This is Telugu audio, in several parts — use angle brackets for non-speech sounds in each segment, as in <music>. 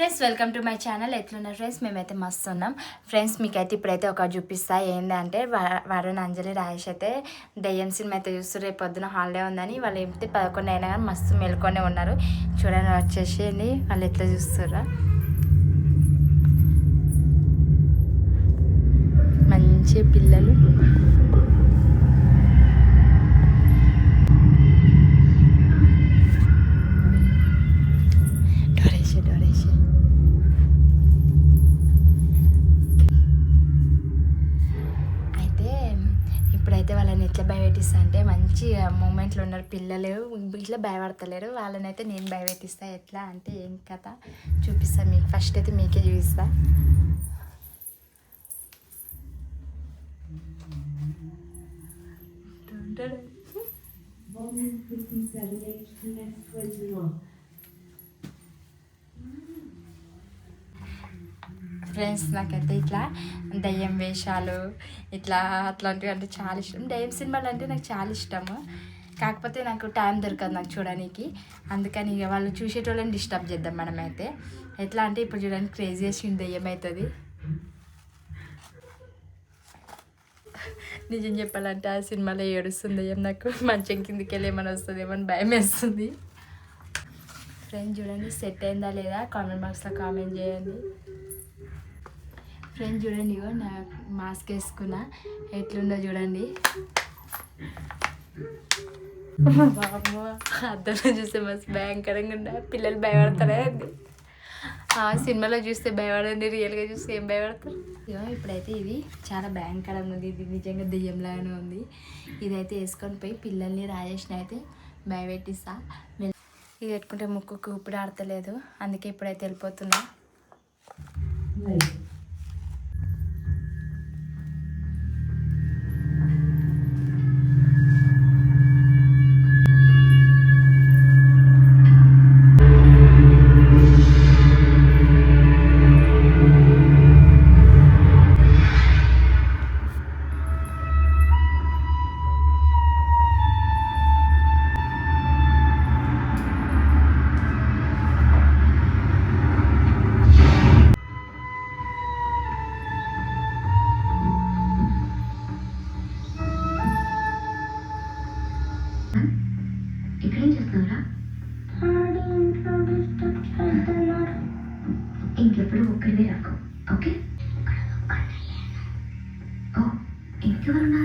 Friends welcome to my channel. ఎట్లున్నారు ఫ్రెండ్స్? మేమైతే మస్తు ఉన్నాం ఫ్రెండ్స్ మీకైతే ఇప్పుడైతే ఒక చూపిస్తా. ఏంటంటే వ- వరుణ్ అంజలి రాజేష్ అయితే దయ్యం సినిమా అయితే చూస్తారు రేపు పొద్దున హాలిడే ఉందని వాళ్ళు ఏమిటి పదకొండు అయినా కానీ మస్తు మేల్కొనే ఉన్నారు. చూడండి వచ్చేసి వాళ్ళు ఎట్లా చూస్తారా మంచి పిల్లలు. ఎట్లా భయపెట్టిస్తా అంటే మంచి మూమెంట్లో ఉన్నారు పిల్లలు ఇట్లా భయపడతలేరు వాళ్ళని అయితే నేను భయపెట్టిస్తా ఎట్లా అంటే ఏం కథ చూపిస్తా మీకు ఫస్ట్ అయితే మీకే చూపిస్తా ఫ్రెండ్స్ నాకైతే ఇట్లా దయ్యం వేషాలు ఇట్లా అట్లాంటివి అంటే చాలా ఇష్టం. దయ్యం సినిమాలు అంటే నాకు చాలా ఇష్టము. కాకపోతే నాకు టైం దొరకదు నాకు చూడడానికి. అందుకని ఇక వాళ్ళు చూసేటోళ్ళని డిస్టర్బ్ చేద్దాం మనమైతే. ఎట్లా అంటే ఇప్పుడు చూడడానికి క్రేజీ చేసి దయ్యం అవుతుంది నిజం చెప్పాలంటే ఆ సినిమాలో ఏడుస్తుంది ఏం నాకు. మంచం కిందికి వెళ్ళి ఏమైనా వస్తుంది ఏమని భయం వేస్తుంది. ఫ్రెండ్ చూడండి సెట్ అయిందా లేదా? కామెంట్ బాక్స్లో కామెంట్ చేయండి. ఫ్రెండ్ చూడండి ఇగో నా మాస్క్ వేసుకున్నా. ఎట్లుందో చూడండి. అద్దంలో చూస్తే మస్తు భయంకరంగా ఉందా. పిల్లలు భయపడతారా అండి ఆ సినిమాలో చూస్తే భయపడండి రియల్గా చూస్తే ఏం భయపడతారు? ఇగో ఇప్పుడైతే ఇది చాలా భయంకరంగా ఉంది. ఇది నిజంగా దెయ్యంలాగానే ఉంది. ఇదైతే వేసుకొని పోయి పిల్లల్ని రాజేసిన అయితే భయపెట్టిస్తా. ఇది పెట్టుకుంటే ముక్కు ఊపిరి ఆడతలేదు. అందుకే ఇప్పుడైతే వెళ్ళిపోతున్నా. നടക്കും ഓക്കെ? ഓ എനിക്ക് പറഞ്ഞ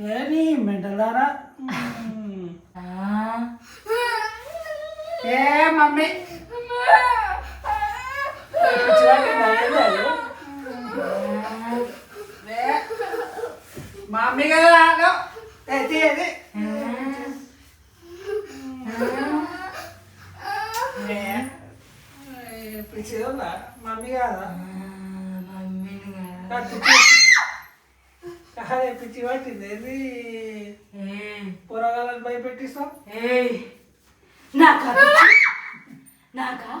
ఏమి మెంటలారా ఏ మమ్మీ. మమ్మీ కదా. ఏ, ఏ, పిచ్చిదోళ్ళా? మమ్మీ కాదా కాదు, పిచ్చి కాదే పిచ్చి పట్టింది. ఏది? కూరగాయలను భయపెట్టిస్తాం నాకా నాకా?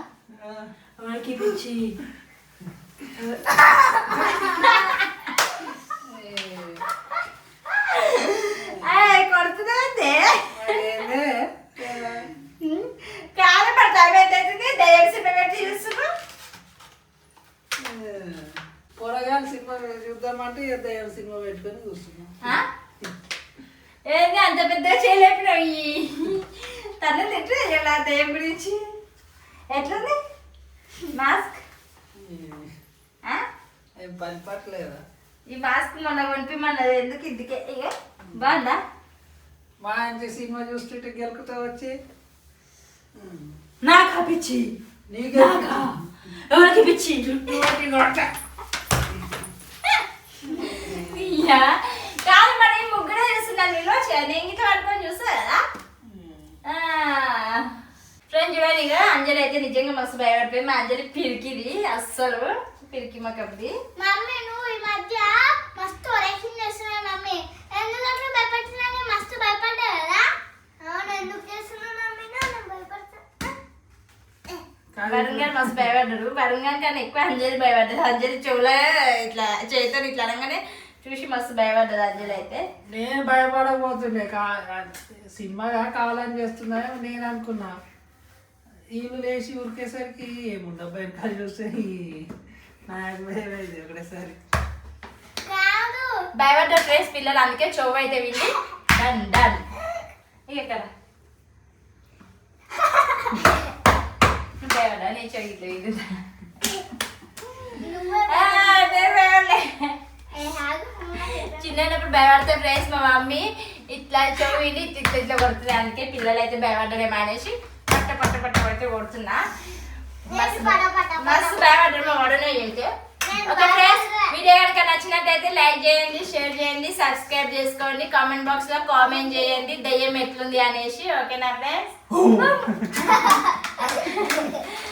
ఎవరికి పిచ్చి. కొడుతుందంటే ఏందే? కాలు పడతా పెట్టేది దయ్యం సినిమా పెట్టి చూస్తున్నాం కూరగాయల సినిమా చూద్దామంటే ఇక దయ్యం సినిమా పెట్టుకొని ఏంది అంత పెద్ద చేయలేపినావు ఈ తను తిట్టు. ఎలా దయ్యం గురించి? ఎట్లుంది? మాస్క్? ఆ? ఏం పని పట్టలేదా ఈ మాస్క్ మొన్న కొనిపిమ్మన్నది ఎందుకు ఇందుకే? ఇక బాగుందా? మా ఇంటి సినిమా చూస్తుంటే గెలుకుతా వచ్చి. నాకు పిచ్చి? నాకా? ఎవరికి పిచ్చి నోటి కొట్ట. ఇయ్యా. కాదు మరి ముగ్గురే చూస్తున్నారు నేను నేను గిట్ల పట్టుకొని చూస్తా కదా ఫ్రెండ్ చూడండి ఇక అంజలి అయితే నిజంగా మస్తు భయపడిపోయింది మా అంజలి పిరికిది అస్సలు పిరికి మకబ్ది మమ్మీ నువ్వు ఈ మధ్య మస్తు ఒరేషన్ చేస్తున్నావు మమ్మీ. ఎందుకంటే భయపడుతున్నా మస్తు భయపడ్డా కదా? అవును ఎందుకు చేస్తున్నావు మమ్మీ? నేను వరుణ్ గారు మస్తు భయపడ్డాడు వరుణ్ గారి కన్నా ఎక్కువ అంజలి భయపడ్డది అంజలి చెవులో ఇట్లా చేతో ఇట్లా అనగానే చూసి మస్తు భయపడ్డది అంజలి అయితే. నేను భయపడకపోతుండే. సినిమాగా కావాలని చేస్తున్నా నేను అనుకున్నా. వీళ్ళు లేచి ఉరికేసరికి ఏముండవు వెనకాల చూస్తే ఈ నాకు భయమైంది ఒకటేసారి కాదు భయపడ్డ ప్లేస్ పిల్లలు అందుకే చెవు అయితే విండి డన్ డన్ ఇక ఇక్కడ. భయపడ్డా నీ చెవి ఇట్లా విరుగుతా. నువ్వే ఆ, నేను భయపడలే. ఏ ఆగు, మమ్మీ. చిన్నప్పుడు భయపడితే ప్లేస్ మా మమ్మీ ఇట్లా చెవు విని ఇట్లా ఇట్లా ఇట్లా కొడుతుంది. అందుకే పిల్లలు అయితే భయపడ్డరేమో అనేసి పట్ట పట్ట పట్ట పట్టి కొడుతున్నా మస్తు పట పట పట. మస్తు భయపడ్డారు మా వాడనే ఓకే ఫ్రెండ్స్. వీడియో కనుక నచ్చినట్టయితే లైక్ చేయండి షేర్ చేయండి సబ్స్క్రైబ్ చేసుకోండి కామెంట్ బాక్స్లో కామెంట్ చేయండి దయ్యం ఎట్లుంది అనేసి ఓకేనా ఫ్రెండ్స్ <laughs> <laughs>